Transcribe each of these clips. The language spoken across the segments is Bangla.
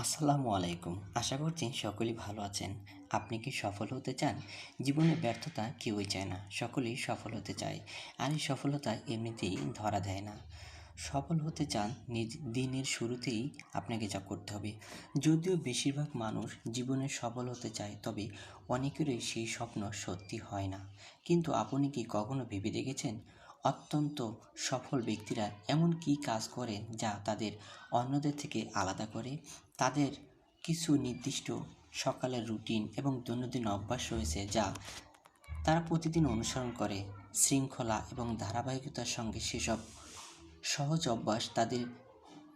আসসালামু আলাইকুম। আশা করছি সকলেই ভালো আছেন। আপনি কি সফল হতে চান? জীবনে ব্যর্থতা কেউই চায় না, সকলেই সফল হতে চায়। আর এই সফলতা এমনিতেই ধরা দেয় না। সফল হতে চান নিজ দিনের শুরুতেই আপনাকে যা করতে হবে। যদিও বেশিরভাগ মানুষ জীবনে সফল হতে চায়, তবে অনেকেরই সেই স্বপ্ন সত্যি হয় না। কিন্তু আপনি কি কখনো ভেবে দেখেছেন? অত্যন্ত সফল ব্যক্তিরা এমন কী কাজ করেন যা তাদের অন্যদের থেকে আলাদা করে? তাদের কিছু নির্দিষ্ট সকালের রুটিন এবং দৈনন্দিন অভ্যাস রয়েছে যা তারা প্রতিদিন অনুসরণ করে। শৃঙ্খলা এবং ধারাবাহিকতার সঙ্গে সেসব সহজ অভ্যাস তাদের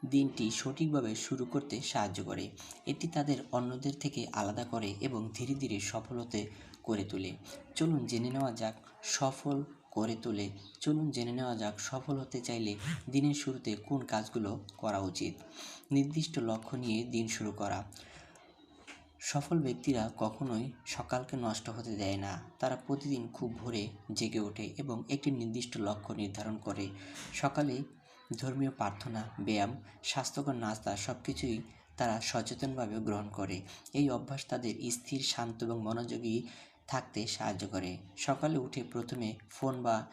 দিনটি সঠিকভাবে শুরু করতে সাহায্য করে। এটি তাদের অন্যদের থেকে আলাদা করে এবং ধীরে ধীরে সফল হতে করে তোলে। চলুন জেনে নেওয়া যাক সফল করে তোলে। চলুন জেনে নেওয়া যাক সফল হতে চাইলে দিনের শুরুতে কোন কাজগুলো করা উচিত। নির্দিষ্ট লক্ষ্য নিয়ে দিন শুরু করা। সফল ব্যক্তিরা কখনোই সকালকে নষ্ট হতে দেয় না। তারা প্রতিদিন খুব ভোরে জেগে ওঠে এবং একটি নির্দিষ্ট লক্ষ্য নির্ধারণ করে। সকালে ধর্মীয় প্রার্থনা, ব্যায়াম, স্বাস্থ্যকর নাস্তা সব কিছুই তারা সচেতনভাবে গ্রহণ করে। এই অভ্যাস তাদের স্থির, শান্ত এবং মনোযোগী থাকতে সাহায্য করে। সকালে উঠে প্রথমে ফোন বা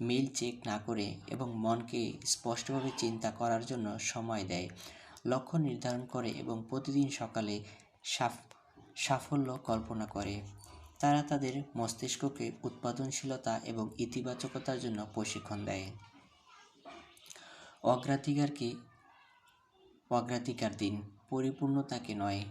মেইল চেক না করে এবং মনকে স্পষ্টভাবে চিন্তা করার জন্য সময় দেয়। লক্ষ্য নির্ধারণ করে এবং প্রতিদিন সকালে সাফ, সাফল্য কল্পনা করে। তারা তাদের মস্তিষ্ককে উৎপাদনশীলতা এবং ইতিবাচকতার জন্য প্রশিক্ষণ দেয়। অগ্রাধিকারকে, অগ্রাধিকার দিন, পরিপূর্ণতাকে নয়,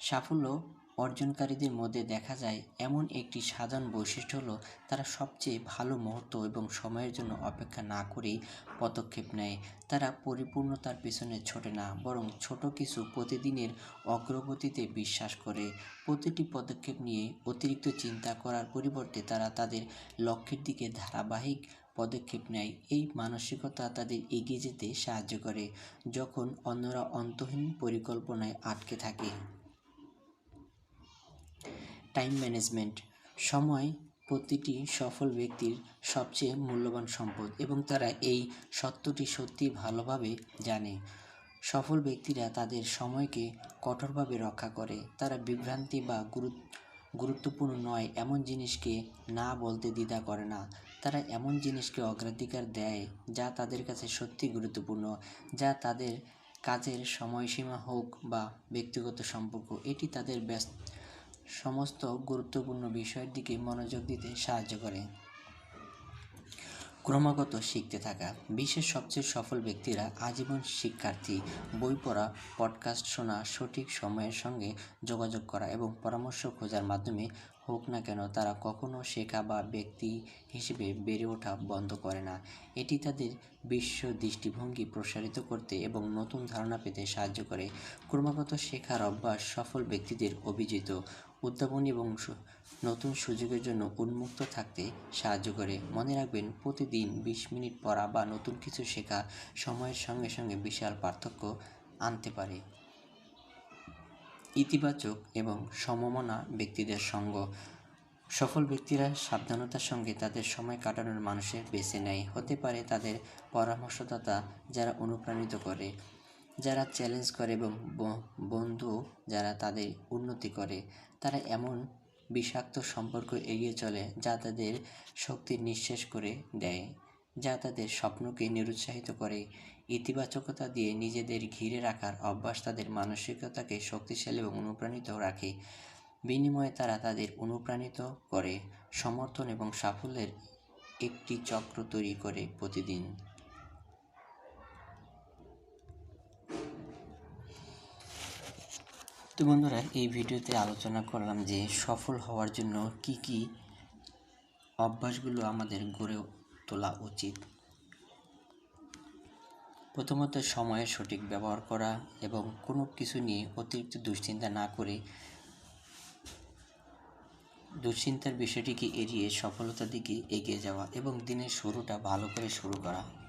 সাফল্য অর্জনকারীদের মধ্যে দেখা যায়, এমন একটি সাধারণ বৈশিষ্ট্য হলো তারা সবচেয়ে ভালো মুহূর্ত এবং সময়ের জন্য অপেক্ষা না করেই পদক্ষেপ নেয়। তারা পরিপূর্ণতার পেছনে ছোটে না, বরং ছোট কিছু প্রতিদিনের অগ্রগতিতে বিশ্বাস করে। প্রতিটি পদক্ষেপ নিয়ে অতিরিক্ত চিন্তা করার পরিবর্তে তারা তাদের লক্ষ্যের দিকে ধারাবাহিক পদক্ষেপ নেয়। এই মানসিকতা তাদের এগিয়ে যেতে সাহায্য করে, যখন অন্যরা অন্তহীন পরিকল্পনায় আটকে থাকে। টাইম ম্যানেজমেন্ট সময় প্রতিটি সফল ব্যক্তির সবচেয়ে মূল্যবান সম্পদ এবং তারা এই সত্যটি সত্যি ভালোভাবে জানে। সফল ব্যক্তিরা তাদের সময়কে কঠোরভাবে রক্ষা করে। তারা বিভ্রান্তি বা গুরুত্ব গুরুত্বপূর্ণ নয়, এমন জিনিসকে না বলতে দ্বিধা করে না। তারা এমন জিনিসকে অগ্রাধিকার দেয় যা তাদের কাছে সত্যি গুরুত্বপূর্ণ, যা তাদের কাজের সময়সীমা হোক বা ব্যক্তিগত সম্পর্ক। এটি তাদের ব্যস্ত সমস্ত গুরুত্বপূর্ণ বিষয়ের দিকে মনোযোগ দিতে সাহায্য করে। ক্রমাগত শিখতে থাকা। বিশ্বের সবচেয়ে সফল ব্যক্তিরা আজীবন শিক্ষার্থী, বই পড়া পডকাস্ট শোনা, সঠিক সময়ের সঙ্গে যোগাযোগ করা এবং পরামর্শ খোঁজার মাধ্যমে হোক না কেন, তারা কখনো শেখা বা ব্যক্তি হিসেবে বেড়ে ওঠা বন্ধ করে না। এটি তাদের বিশ্ব দৃষ্টিভঙ্গি প্রসারিত করতে এবং নতুন ধারণা পেতে সাহায্য করে। ক্রমাগত শেখার অভ্যাস সফল ব্যক্তিদের অভিজিত, উদ্ভাবনী এবং নতুন সুযোগের জন্য উন্মুক্ত থাকতে সাহায্য করে। মনে রাখবেন, প্রতিদিন বিশ মিনিট পড়া বা নতুন কিছু শেখা সময়ের সঙ্গে সঙ্গে বিশাল পার্থক্য আনতে পারে। ইতিবাচক এবং সমমনা ব্যক্তিদের সঙ্গ। সফল ব্যক্তিরা সাবধানতার সঙ্গে তাদের সময় কাটানোর মানুষের বেছে নেয়। হতে পারে তাদের পরামর্শদাতা যারা অনুপ্রাণিত করে, যারা চ্যালেঞ্জ করে এবং বন্ধু যারা তাদের উন্নতি করে। তারা এমন বিষাক্ত সম্পর্ক এড়িয়ে চলে যা তাদের শক্তি নিঃশেষ করে দেয়। যা তাদের স্বপ্নকে নিরুৎসাহিত করে, ইতিবাচকতা দিয়ে নিজেদের ঘিরে রাখার অভ্যাস তাদের মানসিকতাকে শক্তিশালী এবং অনুপ্রাণিত রাখে। বিনিময়ে তারা তাদের অনুপ্রাণিত করে, সমর্থন এবং সাফল্যের একটি চক্র তৈরি করে প্রতিদিন। তো বন্ধুরা, এই ভিডিওতে আলোচনা করলাম যে সফল হওয়ার জন্য কি কি অভ্যাসগুলো আমাদের গড়ে তোলা উচিত। প্রথমত সময়ের সঠিক ব্যবহার করা এবং কোনো কিছু নিয়ে অতিরিক্ত দুশ্চিন্তা না করে দুশ্চিন্তার বিষয়টিকে এড়িয়ে সফলতার দিকে এগিয়ে যাওয়া এবং দিনের শুরুটা ভালো করে শুরু করা।